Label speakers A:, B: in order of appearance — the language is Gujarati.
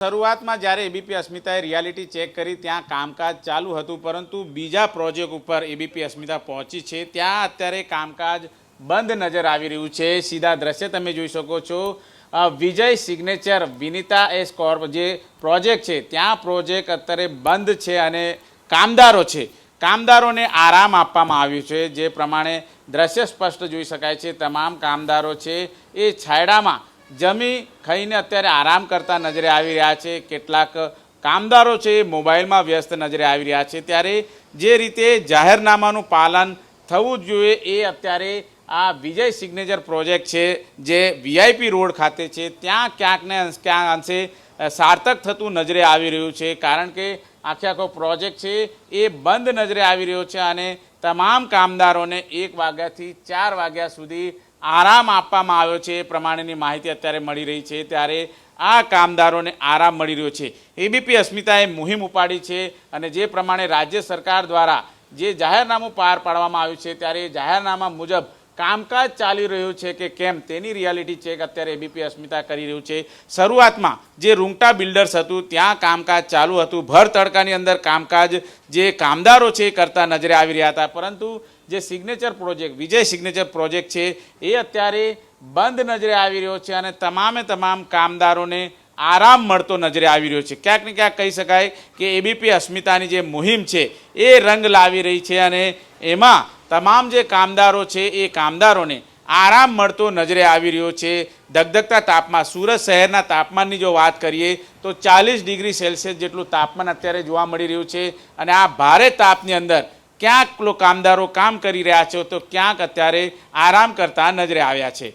A: શરૂઆતમાં જ્યારે એબીપી અસ્મિતાએ રિયાલિટી ચેક કરી, ત્યાં કામકાજ ચાલુ હતું, પરંતુ બીજા પ્રોજેક્ટ ઉપર એબીપી અસ્મિતા પહોંચી છે. ત્યાં અત્યારે કામકાજ બંધ નજર આવી રહ્યું છે. સીધા દ્રશ્ય તમે જોઈ શકો છો. Vijay signature Vinita S corp જે પ્રોજેક્ટ છે, ત્યાં પ્રોજેક્ટ અત્યારે બંધ છે અને કામદારો છે. કામદારોને આરામ આપવામાં આવ્યું છે. જે પ્રમાણે દ્રશ્ય સ્પષ્ટ જોઈ શકાય છે. તમામ કામદારો છે એ છાયડામાં જમી ખાઈને અત્યારે આરામ કરતા નજરે આવી રહ્યા છે. કેટલાક કામદારો છે એ મોબાઈલમાં વ્યસ્ત નજરે આવી રહ્યા છે. ત્યારે જે રીતે જાહેરનામાનું પાલન થવું જોઈએ એ અત્યારે આ વિજય સિગ્નેચર પ્રોજેક્ટ છે જે વીઆઈપી રોડ ખાતે છે. ત્યાં ક્યાંક ને ક્યાંક અંશે સાર્થક થતું નજરે આવી રહ્યું છે કારણ કે આખે આખો પ્રોજેક્ટ છે એ બંધ નજરે આવી રહ્યો છે અને તમામ કામદારોને એક વાગ્યાથી ચાર વાગ્યા સુધી આરામ આપવામાં આવ્યો છે એ પ્રમાણેની માહિતી અત્યારે મળી રહી છે. ત્યારે આ કામદારોને આરામ મળી રહ્યો છે. એબીપી અસ્મિતાએ મુહિમ ઉપાડી છે અને જે પ્રમાણે રાજ્ય સરકાર દ્વારા જે જાહેરનામું પાર પાડવામાં આવ્યું છે, ત્યારે એ જાહેરનામા મુજબ કામકાજ ચાલી રહ્યું છે કે કેમ તેની રિયાલિટી ચેક અત્યારે એબીપી અસ્મિતા કરી રહ્યું છે. શરૂઆતમાં જે રૂંગટા બિલ્ડર્સ હતું, ત્યાં કામકાજ ચાલુ હતું. ભર તડકાની અંદર કામકાજ જે કામદારો છે એ કરતા નજરે આવી રહ્યા હતા. પરંતુ જે signature project Vijay signature project છે, એ અત્યારે બંધ નજરે આવી રહ્યો છે અને તમામે તમામ કામદારોને આરામ મળતો નજરે આવી રહ્યો છે. ક્યાંક ને ક્યાંક કહી શકાય કે એબીપી અસ્મિતાની જે મુહિમ છે, એ રંગ લાવી રહી છે અને એમાં તમામ જે કામદારો છે એ કામદારોને આરામ મળતો નજરે આવી રહ્યો છે. ધગધગતા તાપમાન સુરત શહેરના તાપમાનની જો વાત કરીએ, તો ચાલીસ ડિગ્રી સેલ્સિયસ જેટલું તાપમાન અત્યારે જોવા મળી રહ્યું છે. અને આ ભારે તાપની અંદર ક્યાંક કામદારો કામ કરી રહ્યા છે, તો ક્યાંક અત્યારે આરામ કરતા નજરે આવ્યા છે.